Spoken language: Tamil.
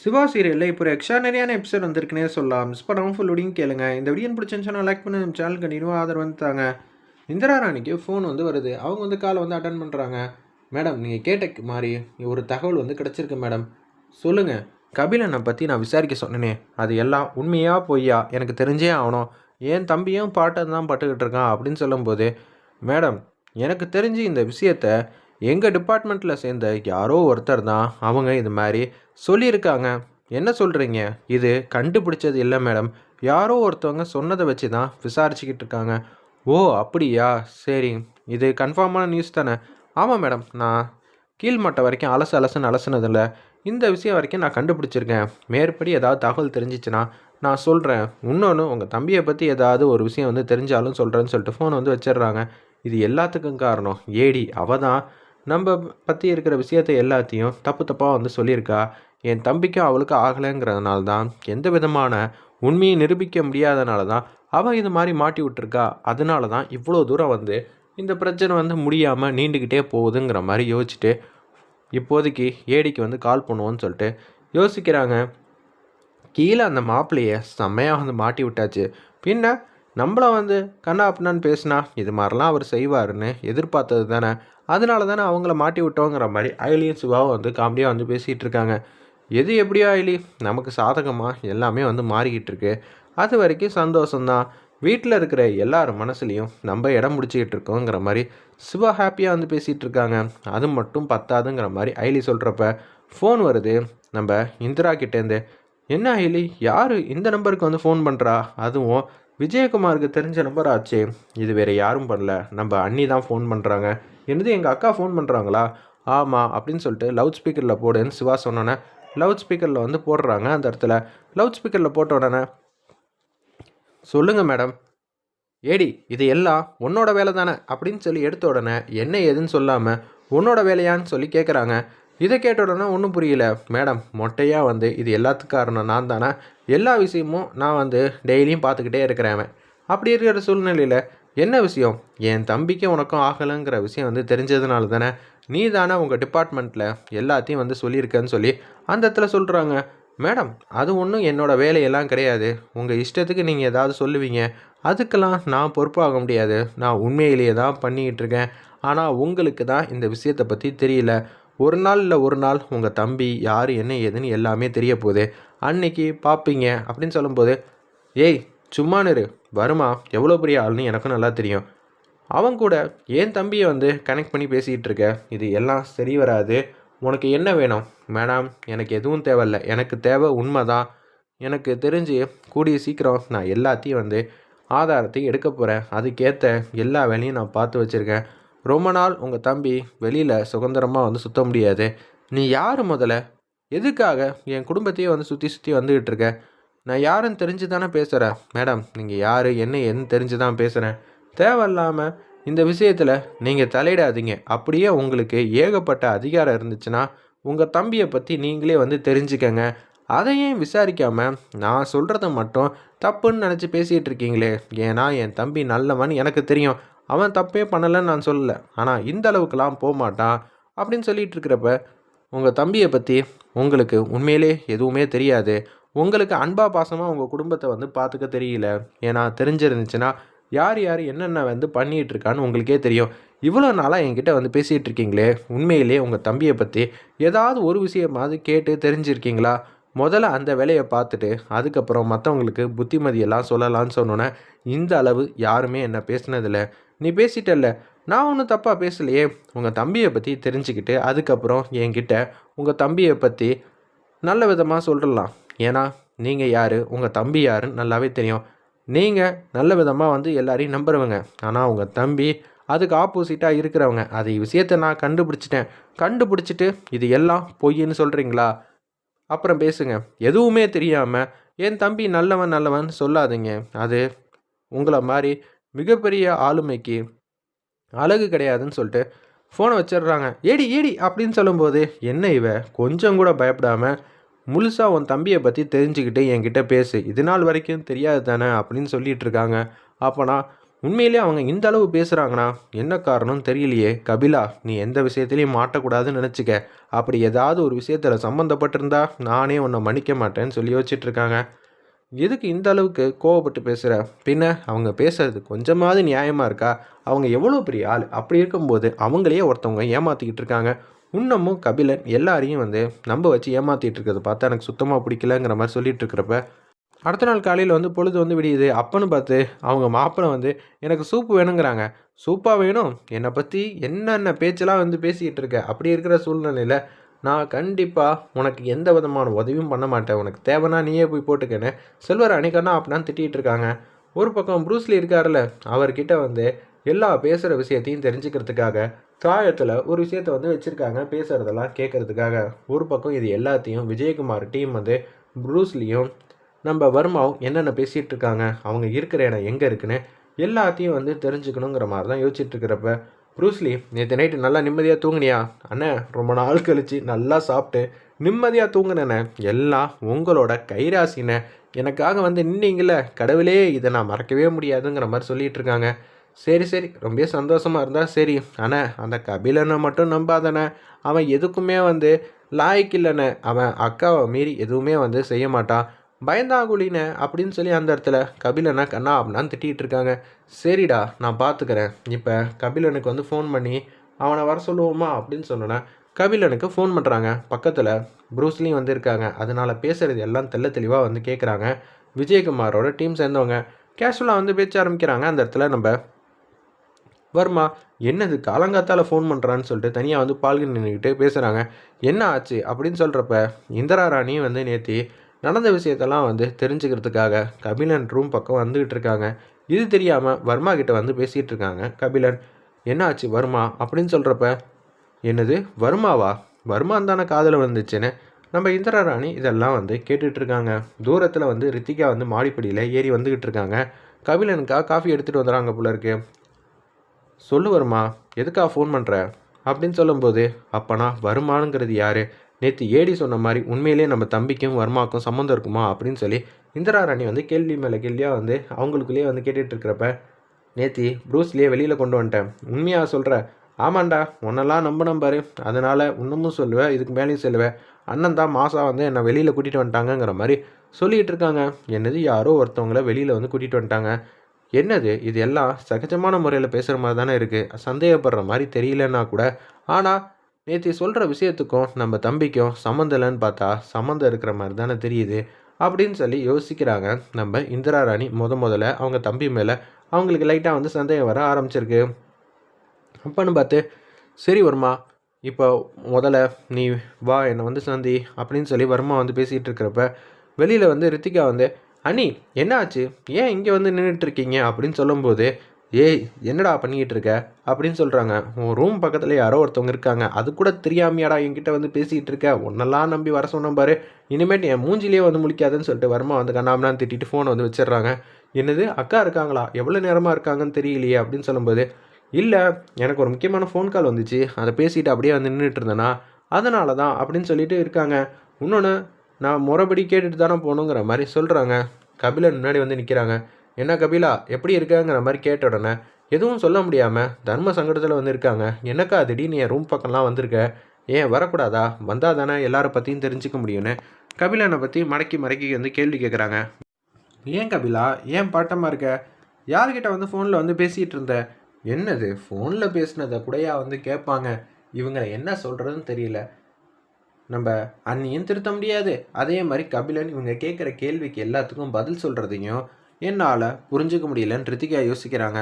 சிவா சீரியலில் இப்போ ஒரு நிறையான எபிசோட் வந்திருக்குனே சொல்லலாம். மிஸ் பண்ணாமல் ஃபுல் வீடியும் கேளுங்க. இந்த வீடியோ பிடிச்சிருந்துச்சுன்னா லைக் பண்ணி நம்ம சேனல் கண்டினியூவாக ஆதரவு வந்துட்டாங்க இந்திரா ராணிக்கு ஃபோன் வந்து வருது. அவங்க வந்து காலை வந்து அட்டன் பண்ணுறாங்க மேடம் நீங்கள் கேட்ட மாதிரி ஒரு தகவல் வந்து கிடச்சிருக்கு மேடம் சொல்லுங்கள் கபிலனை பற்றி நான் விசாரிக்க சொன்னேனே. அது எல்லாம் உண்மையாக பொய்யா? எனக்கு தெரிஞ்சே ஆகணும். என் தம்பியும் பாட்டை தான் பட்டுக்கிட்டு இருக்கான் அப்படின்னு சொல்லும்போது மேடம் எனக்கு தெரிஞ்சு இந்த விஷயத்தை எங்கள் டிபார்ட்மெண்ட்டில் சேர்ந்த யாரோ ஒருத்தர் தான் அவங்க இது மாதிரி சொல்லியிருக்காங்க. என்ன சொல்கிறீங்க இது கண்டுபிடிச்சது இல்லை மேடம். யாரோ ஒருத்தவங்க சொன்னதை வச்சு தான் விசாரிச்சுக்கிட்டு இருக்காங்க. ஓ அப்படியா? சரி. இது கன்ஃபார்மான நியூஸ் தானே? ஆமாம் மேடம். நான் கீழ்மட்டை வரைக்கும் அலசு அலசுன்னு அலசுனதில்ல. இந்த விஷயம் வரைக்கும் நான் கண்டுபிடிச்சிருக்கேன். மேற்படி ஏதாவது தகவல் தெரிஞ்சிச்சுன்னா நான் சொல்கிறேன் இன்னொன்று உங்கள் தம்பியை பற்றி ஏதாவது ஒரு விஷயம் வந்து தெரிஞ்சாலும் சொல்கிறேன்னு சொல்லிட்டு ஃபோன் வந்து வச்சிடுறாங்க. இது எல்லாத்துக்கும் காரணம். ஏடி அவ தான் நம்ம பற்றி இருக்கிற விஷயத்தை எல்லாத்தையும் தப்பு தப்பாக வந்து சொல்லியிருக்கா. என் தம்பிக்கும் அவளுக்கு ஆகலைங்கிறதுனால தான் எந்த விதமான உண்மையை நிரூபிக்க முடியாதனால தான் அவள் இது மாதிரி மாட்டி விட்டுருக்கா. அதனால தான் இவ்வளோ தூரம் வந்து இந்த பிரச்சனை வந்து முடியாமல் நீண்டுக்கிட்டே போகுதுங்கிற மாதிரி யோசிச்சுட்டு இப்போதைக்கு ஏடிக்கு வந்து கால் பண்ணுவோன்னு சொல்லிட்டு யோசிக்கிறாங்க. கீழே அந்த மாப்பிள்ளையை செம்மையாக வந்து மாட்டி விட்டாச்சு. பின்ன நம்மள வந்து கண்ணா அப்படின்னான்னு பேசினா இது மாதிரிலாம் அவர் செய்வாருன்னு எதிர்பார்த்தது தானே. அதனால தானே அவங்கள மாட்டி விட்டோங்கிற மாதிரி அயலியும் சிவாவும் வந்து காமெடியாக வந்து பேசிகிட்டு இருக்காங்க எது எப்படியோ அயலி? நமக்கு சாதகமாக எல்லாமே வந்து மாறிக்கிட்டு இருக்கு அது வரைக்கும் சந்தோஷம்தான். வீட்டில் இருக்கிற எல்லார் மனசுலையும் நம்ம இடம் முடிச்சிக்கிட்டு இருக்கோங்கிற மாதிரி சிவா ஹாப்பியாக வந்து பேசிகிட்டு இருக்காங்க அது மட்டும் பத்தாதுங்கிற மாதிரி ஐலி சொல்கிறப்ப ஃபோன் வருது. நம்ம இந்திரா கிட்டேருந்து என்ன ஐலி யார்? இந்த நம்பருக்கு வந்து ஃபோன் பண்ணுறா அதுவும் விஜயகுமாருக்கு தெரிஞ்ச நம்பர் ஆச்சே. இது வேறு யாரும் பண்ணல. நம்ம அண்ணி தான் ஃபோன் பண்ணுறாங்க என்னது எங்கள் அக்கா ஃபோன் பண்ணுறாங்களா ஆமாம் அப்படின்னு சொல்லிட்டு லவுட் ஸ்பீக்கரில் போடுன்னு சிவா சொன்னோன்னே லவுட் ஸ்பீக்கரில் வந்து போடுறாங்க அந்த இடத்துல. லவுட் ஸ்பீக்கரில் போட்ட உடனே சொல்லுங்கள் மேடம் ஏடி இது எல்லாம் உன்னோட வேலை தானே அப்படின்னு சொல்லி எடுத்த உடனே என்ன ஏதுன்னு சொல்லாமல் உன்னோட வேலையான்னு சொல்லி கேட்குறாங்க இதை கேட்ட உடனே ஒன்றும் புரியல. மேடம் மொட்டையாக வந்து இது எல்லாத்துக்கும் காரணம் நான் தானே? எல்லா விஷயமும் நான் வந்து டெய்லியும் பார்த்துக்கிட்டே இருக்கிறேன் அப்படி இருக்கிற சூழ்நிலையில் என்ன விஷயம்? என் தம்பிக்கும் உனக்கும் ஆகலைங்கிற விஷயம் வந்து தெரிஞ்சதுனால தானே நீ தானே உங்கள் டிபார்ட்மெண்ட்டில் எல்லாத்தையும் வந்து சொல்லியிருக்கேன்னு சொல்லி அந்த இடத்துல சொல்கிறாங்க மேடம் அது ஒன்றும் என்னோட வேலையெல்லாம் கிடையாது. உங்கள் இஷ்டத்துக்கு நீங்கள் ஏதாவது சொல்லுவீங்க. அதுக்கெல்லாம் நான் பொறுப்பாக முடியாது. நான் உண்மையிலேயே தான் பண்ணிக்கிட்டு இருக்கேன். ஆனால் உங்களுக்கு தான் இந்த விஷயத்தை பற்றி தெரியல. ஒரு நாள் இல்லை ஒரு நாள் உங்கள் தம்பி யார் என்ன ஏதுன்னு எல்லாமே தெரிய போகுது அன்னைக்கு பார்ப்பீங்க அப்படின்னு சொல்லும்போது ஏய் சும்மா நிறு. வருமா? எவ்வளோ பெரிய ஆள்னு எனக்கும் நல்லா தெரியும். அவன் கூட என் தம்பியை வந்து கனெக்ட் பண்ணி பேசிகிட்டு இருக்க? இது எல்லாம் சரி வராது. உனக்கு என்ன வேணும்? மேடம் எனக்கு எதுவும் தேவையில்ல. எனக்கு தேவை உண்மை தான் எனக்கு தெரிஞ்சு கூடிய சீக்கிரம் நான் எல்லாத்தையும் வந்து ஆதாரத்தையும் எடுக்க போகிறேன் அதுக்கேற்ற எல்லா வேலையும் நான் பார்த்து வச்சுருக்கேன். ரொம்ப நாள் உங்கள் தம்பி வெளியில் சுதந்திரமாக வந்து சுற்ற முடியாது. நீ யார் முதல்ல? எதுக்காக என் குடும்பத்தையே வந்து சுற்றி சுற்றி வந்துக்கிட்டு இருக்க? நான் யாருன்னு தெரிஞ்சு தானே பேசுகிறேன் மேடம் நீங்கள் யார் என்ன என்ன தெரிஞ்சு தான் பேசுகிறேன் தேவையில்லாமல் இந்த விஷயத்தில் நீங்கள் தலையிடாதீங்க. அப்படியே உங்களுக்கு ஏகப்பட்ட அதிகாரம் இருந்துச்சுன்னா உங்கள் தம்பியை பற்றி நீங்களே வந்து தெரிஞ்சுக்கங்க. அதையும் விசாரிக்காமல் நான் சொல்கிறத மட்டும் தப்புன்னு நினச்சி பேசிகிட்டு இருக்கீங்களே? ஏன்னா என் தம்பி நல்லவன் எனக்கு தெரியும். அவன் தப்பே பண்ணலைன்னு நான் சொல்லலை. ஆனால் இந்த அளவுக்குலாம் போக மாட்டான் அப்படின்னு சொல்லிட்டு இருக்கிறப்ப உங்கள் தம்பியை பற்றி உங்களுக்கு உண்மையிலே எதுவுமே தெரியாது. உங்களுக்கு அன்பா பாசமாக உங்கள் குடும்பத்தை வந்து பார்த்துக்க தெரியல. ஏன்னா தெரிஞ்சிருந்துச்சுன்னா யார் யார் என்னென்ன வந்து பண்ணிகிட்டு இருக்கான்னு உங்களுக்கே தெரியும். இவ்வளோ நாளாக என்கிட்ட வந்து பேசிகிட்டு இருக்கீங்களே. உண்மையிலே உங்கள் தம்பியை பற்றி ஏதாவது ஒரு விஷயமாவது கேட்டு தெரிஞ்சிருக்கீங்களா? முதல்ல அந்த வேலையை பார்த்துட்டு அதுக்கப்புறம் மற்றவங்களுக்கு புத்திமதியெல்லாம் சொல்லலாம்னு சொன்னோன்னே இந்த அளவு யாருமே என்ன பேசினதில்லை. நீ பேசிட்டல்ல. நான் ஒன்றும் தப்பாக பேசலையே. உங்கள் தம்பியை பற்றி தெரிஞ்சுக்கிட்டு அதுக்கப்புறம் என்கிட்ட உங்கள் தம்பியை பற்றி நல்ல விதமாக சொல்லிடலாம் ஏன்னா நீங்கள் யார்? உங்கள் தம்பி யாருன்னு நல்லாவே தெரியும். நீங்கள் நல்ல விதமாக வந்து எல்லாரையும் நம்புறவங்க. ஆனால் உங்கள் தம்பி அதுக்கு ஆப்போசிட்டாக இருக்கிறவங்க. அது விஷயத்தை நான் கண்டுபிடிச்சிட்டேன். கண்டுபிடிச்சிட்டு இது எல்லாம் பொய்ன்னு சொல்கிறீங்களா அப்புறம் பேசுங்க. எதுவுமே தெரியாமல் என் தம்பி நல்லவன் நல்லவன் சொல்லாதீங்க. அது உங்களை மாதிரி மிகப்பெரிய ஆளுமைக்கு அழகு கிடையாதுன்னு சொல்லிட்டு ஃபோனை வச்சிடுறாங்க. ஏடி ஏடி அப்படின்னு சொல்லும்போது என்ன இவ? கொஞ்சம் கூட பயப்படாமல் முழுசாக உன் தம்பியை பற்றி தெரிஞ்சுக்கிட்டு என்கிட்ட பேசு. இது நாள் வரைக்கும் தெரியாது தானே? அப்படின்னு சொல்லிட்டு இருக்காங்க. அப்போனா உண்மையிலேயே அவங்க இந்த அளவு பேசுகிறாங்கன்னா என்ன காரணம் தெரியலையே. கபிலா நீ எந்த விஷயத்துலையும் மாட்டக்கூடாதுன்னு நினச்சிக்க. அப்படி ஏதாவது ஒரு விஷயத்தில் சம்மந்தப்பட்டிருந்தா நானே உன்னை மன்னிக்க மாட்டேன்னு சொல்லி யோசிச்சுட்டு எதுக்கு இந்த அளவுக்கு கோவப்பட்டு பேசுகிற பின்ன அவங்க பேசுறது கொஞ்சமாவது நியாயமாக இருக்கா? அவங்க எவ்வளோ பெரிய ஆள்? அப்படி இருக்கும்போது அவங்களையே ஒருத்தவங்க ஏமாற்றிக்கிட்டு இருக்காங்க. இன்னமும் கபிலன் எல்லாரையும் வந்து நம்ப வச்சு ஏமாற்றிட்டு இருக்கிறத பார்த்தா எனக்கு சுத்தமாக பிடிக்கலங்கிற மாதிரி சொல்லிட்டு இருக்கிறப்ப அடுத்த நாள் காலையில் வந்து பொழுது வந்து விடியுது. அப்பன்னு பார்த்து அவங்க மாப்பிள்ளை வந்து எனக்கு சூப்பு வேணுங்கிறாங்க. சூப்பாக வேணும்? என்னை பற்றி என்னென்ன பேச்செல்லாம் வந்து பேசிக்கிட்டு இருக்க? அப்படி இருக்கிற சூழ்நிலையில் நான் கண்டிப்பாக உனக்கு எந்த விதமான உதவியும் பண்ண மாட்டேன். உனக்கு தேவைன்னா நீயே போய் போட்டுக்கன்னு செல்வர் அன்னைக்கண்ணா அப்படின்னா திட்டிகிட்டு இருக்காங்க. ஒரு பக்கம் ப்ரூஸ்லி இருக்கார்ல அவர்கிட்ட வந்து எல்லா பேசுகிற விஷயத்தையும் தெரிஞ்சுக்கிறதுக்காக தாயத்தில் ஒரு விஷயத்த வந்து வச்சுருக்காங்க பேசுகிறதெல்லாம் கேட்குறதுக்காக ஒரு பக்கம் இது எல்லாத்தையும் விஜயகுமார் டீம் வந்து ப்ரூஸ்லியும் நம்ம வர்மாவும் என்னென்ன பேசிகிட்டு இருக்காங்க அவங்க இருக்கிற இடம் எங்கே இருக்குன்னு எல்லாத்தையும் வந்து தெரிஞ்சுக்கணுங்கிற மாதிரி தான் யோசிச்சுட்டு இருக்கிறப்ப ப்ரூஸ்லி நேற்று நைட்டு நல்லா நிம்மதியாக தூங்கினியா? அண்ணே ரொம்ப நாள் கழித்து நல்லா சாப்பிட்டு நிம்மதியாக தூங்கினேண்ணே எல்லாம் உங்களோட கைராசிண்ணே எனக்காக வந்து நின்னீங்கள கடவுளே இதை நான் மறக்கவே முடியாதுங்கிற மாதிரி சொல்லிகிட்டு இருக்காங்க. சரி சரி ரொம்ப சந்தோஷமாக இருந்தால் சரி. அண்ணே அந்த கபிலனை மட்டும் நம்பாதண்ணே. அவன் எதுக்குமே வந்து லாய்க்கு இல்லைண்ணே. அவன் அக்காவை மீறி எதுவுமே வந்து செய்ய மாட்டான். பயந்தாங்குழின அப்படின்னு சொல்லி அந்த இடத்துல கபிலனை கண்ணா அப்படின்னா திட்டிகிட்டு இருக்காங்க. சரிடா நான் பார்த்துக்கிறேன் இப்போ கபிலனுக்கு வந்து ஃபோன் பண்ணி அவனை வர சொல்லுவோமா அப்படின்னு சொன்னோன்னா கபிலனுக்கு ஃபோன் பண்ணுறாங்க பக்கத்தில் ப்ரூஸ்லியும் வந்து இருக்காங்க. அதனால் பேசுகிறது எல்லாம் தெல்ல தெளிவாக வந்து கேட்குறாங்க விஜயகுமாரோட டீம் சேர்ந்தவங்க. கேஷுவலாக வந்து பேச்ச ஆரம்பிக்கிறாங்க. அந்த இடத்துல நம்ம வர்மா என்னது காலங்காத்தால் ஃபோன் பண்ணுறான்னு சொல்லிட்டு தனியாக வந்து பால்கன் நின்றுக்கிட்டு பேசுகிறாங்க என்ன ஆச்சு அப்படின்னு சொல்கிறப்ப இந்திரா ராணி வந்து நேற்றி நடந்த விஷயத்தெல்லாம் வந்து தெரிஞ்சுக்கிறதுக்காக கபிலன் ரூம் பக்கம் வந்துக்கிட்டு இருக்காங்க. இது தெரியாமல் வர்மா கிட்ட வந்து பேசிகிட்டு இருக்காங்க. கபிலன் என்ன ஆச்சு வர்மா? அப்படின்னு சொல்கிறப்ப என்னது வர்மாவா? வர்மான் தானே காதில் வந்துச்சுன்னு நம்ம இந்திரா ராணி இதெல்லாம் வந்து கேட்டுட்ருக்காங்க தூரத்தில் வந்து ரித்திகா வந்து மாடிப்படியில் ஏறி வந்துக்கிட்டு இருக்காங்க. கபிலனுக்காக காஃபி எடுத்துகிட்டு வந்துடுறாங்க போல இருக்கு. சொல்லு வருமா எதுக்காக ஃபோன் பண்ணுற அப்படின்னு சொல்லும்போது அப்போனா வருமானுங்கிறது யார்? நேற்று ஏடி சொன்ன மாதிரி உண்மையிலேயே நம்ம தம்பிக்கும் வர்மாக்கும் சம்மந்தம் இருக்குமா? அப்படின்னு சொல்லி இந்திரா ராணி வந்து கேள்வி மேலே கேள்வியாக வந்து அவங்களுக்குள்ளேயே வந்து கேட்டுட்டு இருக்கிறப்ப நேத்தி ப்ரூஸ்லேயே வெளியில் கொண்டு வந்துட்டேன். உண்மையாக சொல்கிற ஆமாண்டா உன்னெல்லாம் நம்ப நம்பாரு. அதனால் இன்னமும் சொல்லுவேன் இதுக்கு மேலேயும் சொல்லுவேன் அண்ணன் தான் மாசா வந்து என்னை வெளியில் கூட்டிகிட்டு வந்துட்டாங்கங்கிற மாதிரி சொல்லிகிட்டு இருக்காங்க. என்னது யாரோ ஒருத்தவங்கள வெளியில் வந்து கூட்டிகிட்டு வந்துட்டாங்க. என்னது இது எல்லாம் சகஜமான முறையில் பேசுகிற மாதிரி தானே இருக்குது சந்தேகப்படுற மாதிரி தெரியலன்னா கூட ஆனால் நேற்று சொல்கிற விஷயத்துக்கும் நம்ம தம்பிக்கும் சம்மந்தம் இல்லைன்னு பார்த்தா சம்மந்தம் இருக்கிற மாதிரி தானே தெரியுது அப்படின்னு சொல்லி யோசிக்கிறாங்க. நம்ம இந்திரா ராணி முத முதல்ல அவங்க தம்பி மேலே அவங்களுக்கு லைட்டாக வந்து சந்தேகம் வர ஆரம்பிச்சிருக்கு. அப்பன்னு பார்த்து சரி வருமா இப்போ முதல்ல நீ வா என்னை வந்து சந்தி அப்படின்னு சொல்லி வர்மா வந்து பேசிகிட்டு இருக்கிறப்ப வெளியில் வந்து ரித்திகா வந்து அனி என்ன ஆச்சு? ஏன் இங்கே வந்து நின்றுட்டுருக்கீங்க அப்படின்னு சொல்லும்போது ஏய் என்னடா பண்ணிக்கிட்டு இருக்க அப்படின்னு சொல்கிறாங்க உன் ரூம் பக்கத்தில் யாரோ ஒருத்தவங்க இருக்காங்க. அது கூட தெரியாமையாடா என்கிட்ட வந்து பேசிகிட்டு இருக்க ஒன்னெல்லாம் நம்பி வர சொன்ன பாரு. இனிமேட்டு என் மூஞ்சிலேயே வந்து முழிக்காதுன்னு சொல்லிட்டு வருமா வந்து கண்ணாமலாம் திட்டிட்டு ஃபோனை வந்து வச்சிடுறாங்க. என்னது அக்கா இருக்காங்களா? எவ்வளோ நேரமாக இருக்காங்கன்னு தெரியலையே அப்படின்னு சொல்லும்போது இல்லை எனக்கு ஒரு முக்கியமான ஃபோன் கால் வந்துச்சு. அதை பேசிட்டு அப்படியே வந்து நின்றுட்டு இருந்தேனா அதனால தான் அப்படின்னு சொல்லிட்டு இருக்காங்க. இன்னொன்று நான் முறைப்படி கேட்டுட்டு தானே போகணுங்கிற மாதிரி சொல்கிறாங்க கபிலன் முன்னாடி வந்து நிற்கிறாங்க என்ன கபிலா எப்படி இருக்காங்கிற மாதிரி கேட்ட உடனே எதுவும் சொல்ல முடியாமல் தர்ம சங்கடத்தில் வந்து இருக்காங்க என்னக்கா திடீர்னு என் ரூம் பக்கம்லாம் வந்திருக்க? ஏன் வரக்கூடாதா? வந்தால் தானே எல்லாரை பற்றியும் தெரிஞ்சுக்க முடியும்னு. கபிலனை பற்றி மடக்கி மடக்கி வந்து கேள்வி கேட்குறாங்க ஏன் கபிலா ஏன் பாட்டமாக இருக்க? யார்கிட்ட வந்து ஃபோனில் வந்து பேசிகிட்டு இருந்த? என்னது ஃபோனில் பேசினதை கூடயா வந்து கேட்பாங்க? இவங்க என்ன சொல்கிறதுன்னு தெரியல. நம்ம அன்னியும் திருத்த முடியாது. அதே மாதிரி கபிலன் இவங்க கேட்குற கேள்விக்கு எல்லாத்துக்கும் பதில் சொல்கிறதையும் என்னால் புரிஞ்சுக்க முடியலன்னு ரித்திகா யோசிக்கிறாங்க.